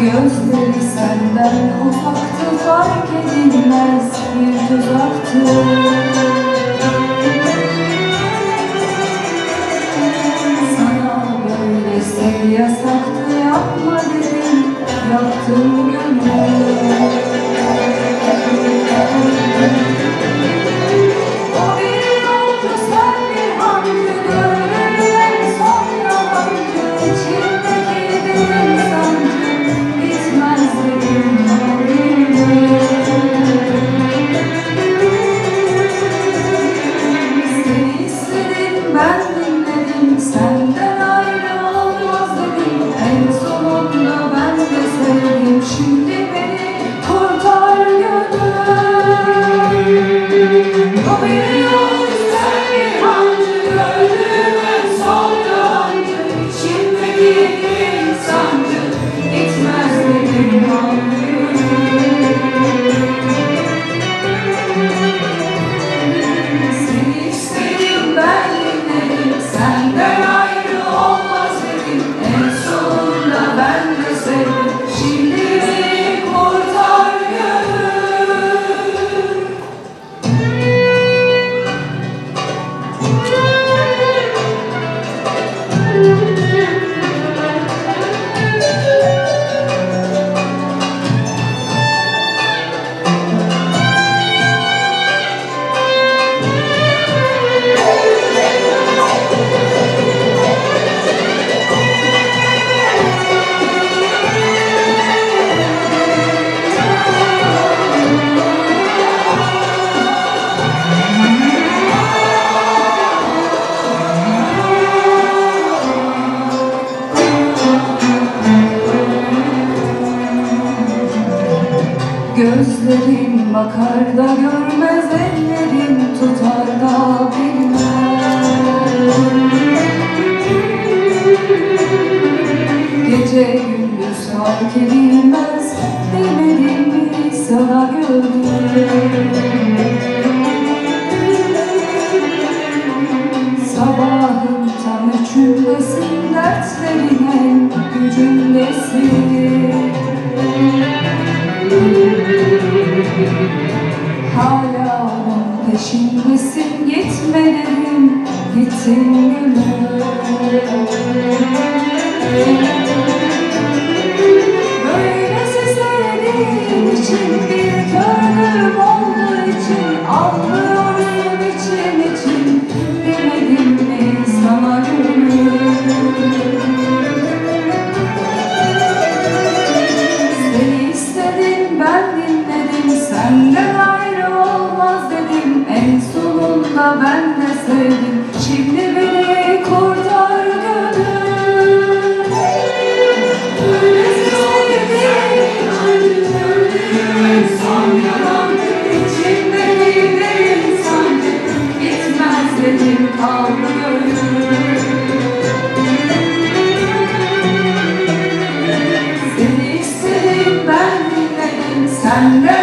Gözleri senden ufaktı fark edilmez bir tuzaktı Sana böyle sev yasaktı yapma dedim yaptım. Gözlerim bakar da görmez ellerim tutar da bilmez. Gece gündüz fark edilmez demedim mi sana gördüm Sabahın tam üçündesin dertlerine gücündesin. Hala peşindesin yetmedim, yetin gülüm Senden ayrı olmaz dedim. En sonunda ben de sevdim. Şimdi beni kurtar gönül Öylesi sevdim Öyle son yalan İçimde bir derin sandım Gitmez dedim kaldı gönül Senden